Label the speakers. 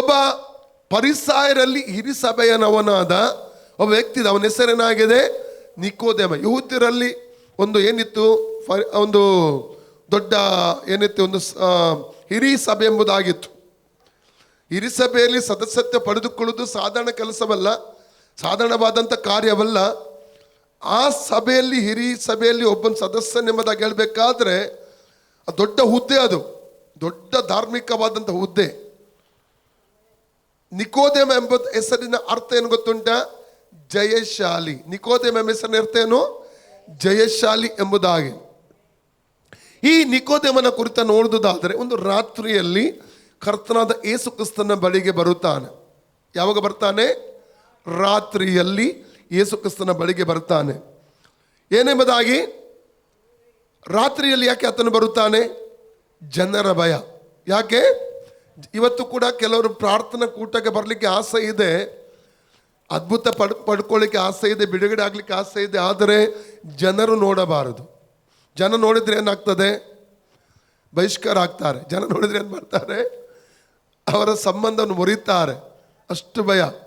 Speaker 1: ಒಬ್ಬ ಪರಿಸಾಯರಲ್ಲಿ ಹಿರಿ ಸಭೆಯನವನಾದ ಒಬ್ಬ ವ್ಯಕ್ತಿ ಅವನ ಹೆಸರೇನಾಗಿದೆ? ನಿಕೋದೇಮ. ಯುವತಿರಲ್ಲಿ ಒಂದು ಏನಿತ್ತು? ಒಂದು ದೊಡ್ಡ ಏನಿತ್ತು? ಒಂದು ಹಿರಿ ಸಭೆ ಎಂಬುದಾಗಿತ್ತು. ಹಿರಿ ಸಭೆಯಲ್ಲಿ ಸದಸ್ಯತ್ವ ಪಡೆದುಕೊಳ್ಳುವುದು ಸಾಧಾರಣ ಕೆಲಸವಲ್ಲ, ಸಾಧಾರಣವಾದಂಥ ಕಾರ್ಯವಲ್ಲ. ಆ ಸಭೆಯಲ್ಲಿ ಹಿರಿ ಸಭೆಯಲ್ಲಿ ಒಬ್ಬನ ಸದಸ್ಯನೆಂಬುದಾಗಿ ಹೇಳಬೇಕಾದ್ರೆ ದೊಡ್ಡ ಹುದ್ದೆ ಅದು. ದೊಡ್ಡ ಧಾರ್ಮಿಕವಾದಂಥ ಹುದ್ದೆ. ನಿಕೋದೇಮ ಎಂಬ ಹೆಸರಿನ ಅರ್ಥ ಏನು ಗೊತ್ತುಂಟ? ಜಯಶಾಲಿ. ನಿಕೋದೇಮ ಎಂಬ ಹೆಸರಿನ ಅರ್ಥ ಏನು? ಜಯಶಾಲಿ ಎಂಬುದಾಗಿ. ಈ ನಿಕೋದೇಮನ ಕುರಿತ ನೋಡುವುದಾದರೆ ಒಂದು ರಾತ್ರಿಯಲ್ಲಿ ಕರ್ತನಾದ ಏಸು ಕ್ರಿಸ್ತನ ಬಳಿಗೆ ಬರುತ್ತಾನೆ. ಯಾವಾಗ ಬರ್ತಾನೆ? ರಾತ್ರಿಯಲ್ಲಿ ಏಸು ಕ್ರಿಸ್ತನ ಬಳಿಗೆ ಬರುತ್ತಾನೆ. ಏನೆಂಬುದಾಗಿ? ರಾತ್ರಿಯಲ್ಲಿ ಯಾಕೆ ಆತನು ಬರುತ್ತಾನೆ? ಜನರ ಭಯ. ಯಾಕೆ? ಇವತ್ತು ಕೂಡ ಕೆಲವರು ಪ್ರಾರ್ಥನಾ ಕೂಟಕ್ಕೆ ಬರಲಿಕ್ಕೆ ಆಸೆ ಇದೆ. ಅದ್ಭುತ ಪಡ್, ಪಡ್ಕೊಳ್ಳಿಕ್ಕೆ ಆಸೆ ಇದೆ, ಬಿಡುಗಡೆ ಆಗಲಿಕ್ಕೆ ಆಸೆ ಇದೆ, ಆದರೆ ಜನರು ನೋಡಬಾರದು. ಜನ ನೋಡಿದ್ರೆ ಏನಾಗ್ತದೆ? ಬಹಿಷ್ಕಾರ ಆಗ್ತಾರೆ. ಜನ ನೋಡಿದ್ರೆ ಏನು ಮಾಡ್ತಾರೆ? ಅವರ ಸಂಬಂಧವನ್ನು ಮುರಿತಾರೆ. ಅಷ್ಟು ಭಯ.